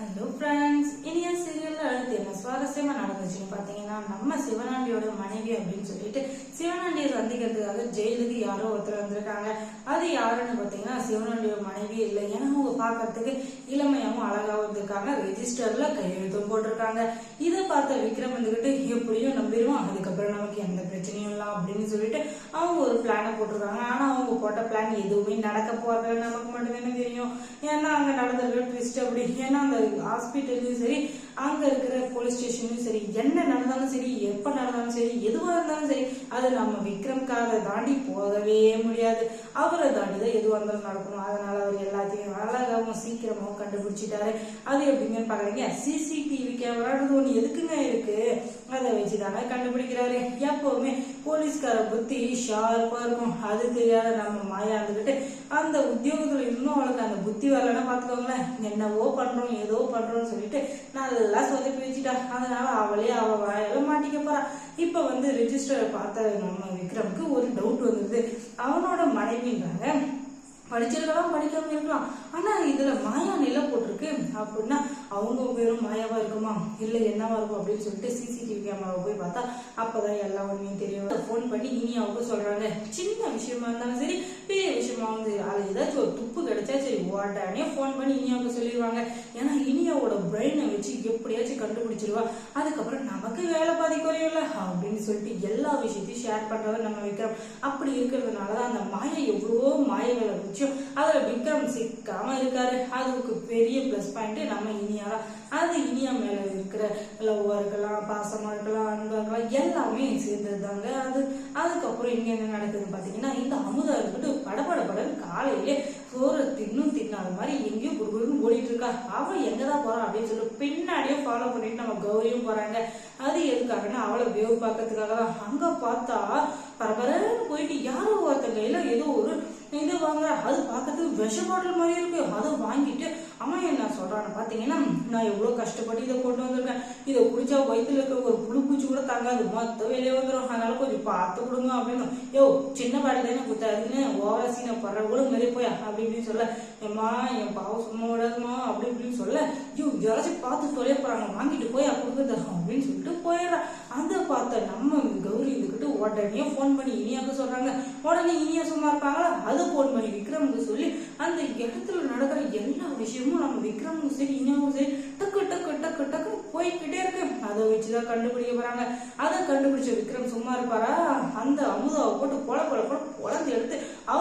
Hello friends இனிய சீரியல்ல அடுத்து என்ன சுவாரஸ்யமா நடந்துச்சுன்னு பாத்தீங்கன்னா நம்ம சிவனாண்டியோட மனைவி அப்படின்னு சொல்லிட்டு சிவனாண்டியை சந்திக்கிறதுக்காக ஜெயிலுக்கு யாரோ ஒருத்தர் வந்திருக்காங்க. அது யாருன்னு பாத்தீங்கன்னா சிவனாண்டியோட மனைவி இல்லை. ஏன்னா அவங்க பாக்குறதுக்கு இளமையாவும் அழகாவும் இருந்திருக்காங்க. ரெஜிஸ்டர்ல கையெழுத்தும் போட்டிருக்காங்க. இதை பார்த்த விக்ரம் வந்துகிட்டு எப்படியும் நம்பிடுவோம் அதுக்கப்புறம் நமக்கு எந்த பிரச்சனையும் இல்லை அப்படின்னு சொல்லிட்டு அவங்க ஒரு பிளானை போட்டிருக்காங்க. ஆனா அவங்க போட்ட பிளான் எதுவுமே நடக்க போறது நமக்கு மட்டும்தானே தெரியும். ஏன்னா அங்க நடந்திருக்கிற ட்விஸ்ட் அப்படி. ஏன்னா அந்த ஹாஸ்பிட்டல்லையும் சரி அங்க இருக்கிற போலீஸ் ஸ்டேஷன்லயும் சரி என்ன சரி எப்ப நடந்தாலும் சரி எதுவா இருந்தாலும் சரி அது நம்ம விக்ரம் காரை தாண்டி போகவே முடியாது. அவரை தாண்டி தான் எதுவா இருந்தாலும் நடக்கணும். அதனால அவர் எல்லாத்தையும் அழகாகவும் சீக்கிரமாவும் கண்டுபிடிச்சிட்டாரு. அது எப்படிங்கன்னு பாக்குறீங்க சிசிடிவி கேமரான்றது ஒண்ணு எதுக்குங்க இருக்கு? அதை வச்சுதானே கண்டுபிடிக்கிறாரு. எப்பவுமே போலீஸ்கார புத்தி ஷார்ப்பா இருக்கும். அது தெரியாத நம்ம மாயா இருந்துக்கிட்டு அந்த உத்தியோகத்துல இன்னும் அவளுக்கு அந்த புத்தி வரலன்னா பாத்துக்கோங்களேன் என்னவோ பண்றோம் ஏதோ பண்றோம்னு சொல்லிட்டு நல்லா சொதப்பி வச்சுட்டா அதனால அவளே அவ வாயால மாட்டிக்க போறா. இப்ப வந்து ரெஜிஸ்டர் பார்த்த நம்ம விக்ரம்க்கு ஒரு டவுட் வந்துருது. அவனோட மனைவின்றாங்க படிச்சிருக்கலாம் படிக்காம இருக்கலாம். ஆனா இதுல மாயா நில போட்டிருக்கு அப்படின்னா அவங்க வெறும் மாயாவா இருக்குமா? இல்ல என்னவா இருக்கும் அப்படின்னு சொல்லிட்டு சிசிடிவி கேமராவை போய் பார்த்தா அப்பதான் எல்லா உண்மையும் தெரியும். ஃபோன் பண்ணி இனியாவுக்கு சொல்றாங்க. சின்ன விஷயமா இருந்தாலும் சரி பெரிய விஷயமா வந்து அது ஏதாச்சும் ஒரு துப்பு கிடைச்சா சரி உடனே ஃபோன் பண்ணி இனியாவுக்கு சொல்லிடுவாங்க ஏன்னா இனியாவோட பிரெயினை வச்சு எப்படியாச்சும் கண்டுபிடிச்சிருவா. அதுக்கப்புறம் நமக்கு வேலை பாதி குறையும்ல அப்படின்னு சொல்லிட்டு எல்லா விஷயத்தையும் ஷேர் பண்ணுறத நம்ம விக்ரம். அப்படி இருக்கிறதுனால தான் அந்த மாயை எவ்வளவோ மாயங்களை வச்சும் அதில் விக்ரம் சிக்காம இருக்காரு. அதுக்கு பெரிய ப்ளஸ் பாயிண்ட் நம்ம இனியா தான் அது இனியா மேலே இருக்கிற லவ்வா இருக்கலாம் பாசமா இருக்கலாம் அன்பா இருக்கலாம் எல்லாமே சேர்ந்ததுதாங்க. அது அதுக்கப்புறம் இங்கே என்ன நடக்குதுன்னு பார்த்தீங்கன்னா இந்த அமுதா இருந்துட்டு படபட படன்னு காலையிலே சோறு தின்னும் தின்னாத மாதிரி எங்கேயும் குடுகுடுன்னு ஓடிட்டு இருக்கா அவள் எங்கே தான் போகிறான் அப்படின்னு சொல்லி பின்னாடியே ஃபாலோ பண்ணிட்டு நம்ம கௌரியும் போகிறாங்க அது எதுக்காகன்னா அவளை வேவு பார்க்கறதுக்காக தான். அங்கே பார்த்தா பரபரன்னு போயிட்டு யாரோ ஒருத்தன் கையில் ஏதோ ஒரு இது வாங்க அது பார்க்கறதுக்கு விஷ பாட்டில் மாதிரி இருக்கு. அதை வாங்கிட்டு அவன் என்ன சொல்கிறான்னு பார்த்தீங்கன்னா நான் எவ்வளோ கஷ்டப்பட்டு இதை கொண்டு வந்திருக்கேன். இதை குடிச்சா வயிற்றுல இருக்க ஒரு புழு பூச்சி கூட தாங்காது. மொத்த வெளியே வந்துடும் அதனால கொஞ்சம் பார்த்து கொடுங்க அப்படின்னு. யோ சின்ன பாடி தானே குத்தாதுன்னு ஓவரா சீனை படுற கூட நிறைய போய். அப்படி இப்படின்னு சொல்ல. ஏம்மா என் பாவம் சும்மா விடாதுமா அப்படி இப்படின்னு சொல்ல. ஐயோ யாராச்சும் பார்த்து தொலைய போறாங்க. வாங்கிட்டு போய் கொடுக்குறது அப்படின்னு சொல்லிட்டு போயிடுறான் அதை பார்த்த நம்ம கௌரி இதுக்கிட்ட உடனே ஃபோன் பண்ணி இனியாக்க சொல்றாங்க. உடனே இனியா சும்மா இருப்பாங்களா? அது ஃபோன் பண்ணி விக்ரம்க்கு சொல்லி அந்த இடத்துல நடக்கிற எல்லா விஷயமும் நம்ம விக்ரமும் சரி இனியாவும் சரி டக்கு டக்கு டக்கு டக்கு போய்கிட்டே இருக்கு. அதை வச்சுதான் கண்டுபிடிக்க போறாங்க. அதை கண்டுபிடிச்ச விக்ரம் சும்மா இருப்பாரா? அந்த அமுதாவை போட்டு பொல பொல பொல பொழந்து எடுத்து அவ